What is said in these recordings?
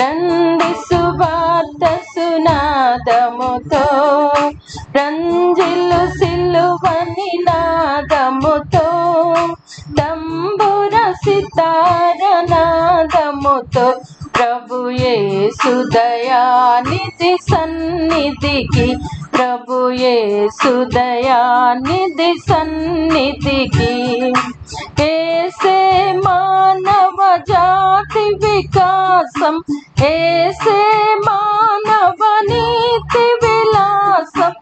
రంది సువార్త సునాదముతో రంజిల్లు సిల్లువని నాదముతో దంబుర సితార నాదముతో ప్రభుయే సుదయానిధి సన్నిధికి ప్రభుయే సుదయానిధి సన్నిధికి. కేసే మానవ జాతి వికాసం ఏసే మానవ నీతి విలాసం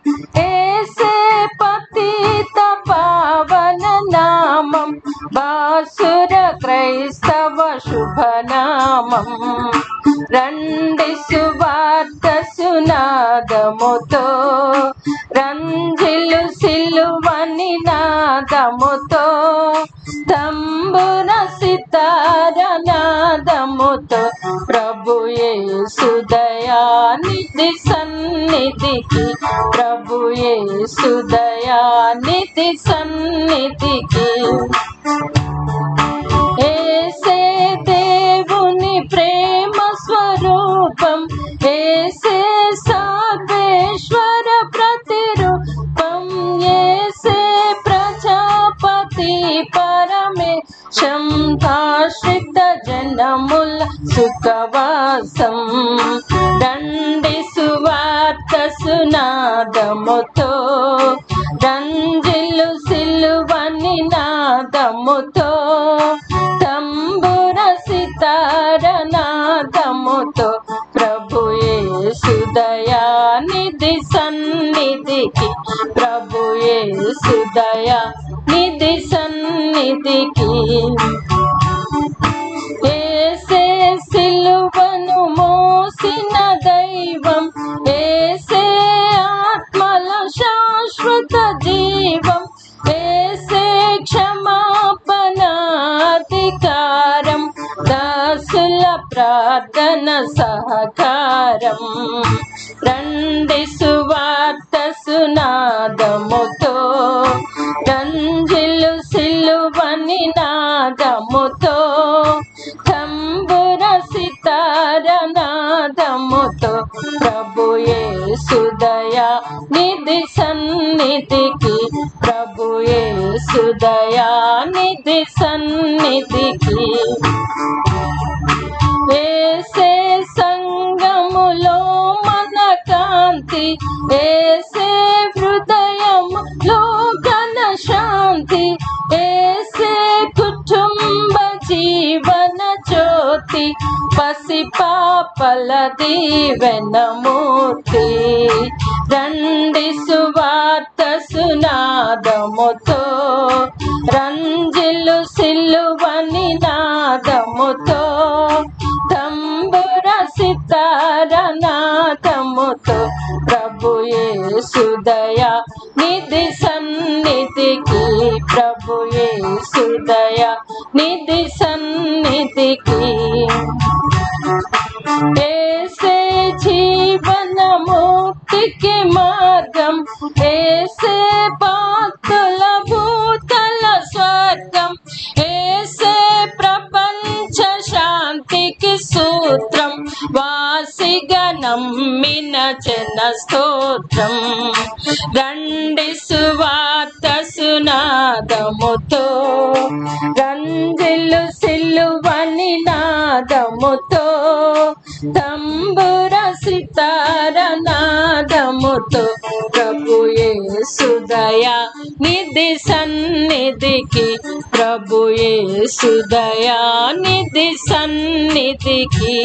ఏసే పతిత పావన నామం బాసుర క్రైస్తవ శుభనామం రండి సువార్త సునాదముతో రంజిలు సిలువని నాదముతో తంబుర సితార నాదముతో ప్రభు సుదయానిధి సన్నిధికి. ప్రభు సుదయానిధి సన్నిధికి. ఏసే దేవుని ప్రేమ స్వరూపం ఏసే సుఖవాసం దండి సువార్త సునాదముతో రంజిలు సిలువని నాదముతో తంబుర సితార నాదముతో ప్రభు సుదయానిధి సన్నిధికి ప్రభు సుదయా నిధి సన్నిధికి. దాసుల ప్రార్థన సహకారం. రండి సువార్త సునాదముతో. రంజిలు సిలువని నాదముతో. తంబుర సితార నాదముతో. ప్రభు యేసుదయా నిధి సన్నిధికి. ప్రభు సుదయా నిధి సన్నిధికి. ఏసే సంగములో మన కాంతి ఏసే హృదయంలో ఘన శాంతి ఏసే కుటుంబ జీవన జ్యోతి పసి పాపల దీవెనమూర్తి రండి సువార్త సునాదముతో రంజిలు సిల్లువని నా సుదయ నిధి సన్నిధికి ప్రభు సుదయ నిధి సన్నిధికి. ఏసే జీవన ముక్తికి మార్గం ఏసే స్తోత్రం. వాసిగా నమ్మిన జన స్తోత్రం. రండి సువార్త సునాదముతో. రంజిలు సిల్లువని నాదముతో. తంబుర సితార నాదముతో. ప్రభు యేసుదయా నిధి సన్నిధికి ప్రభు యేసుదయా నిధి సన్నిధికి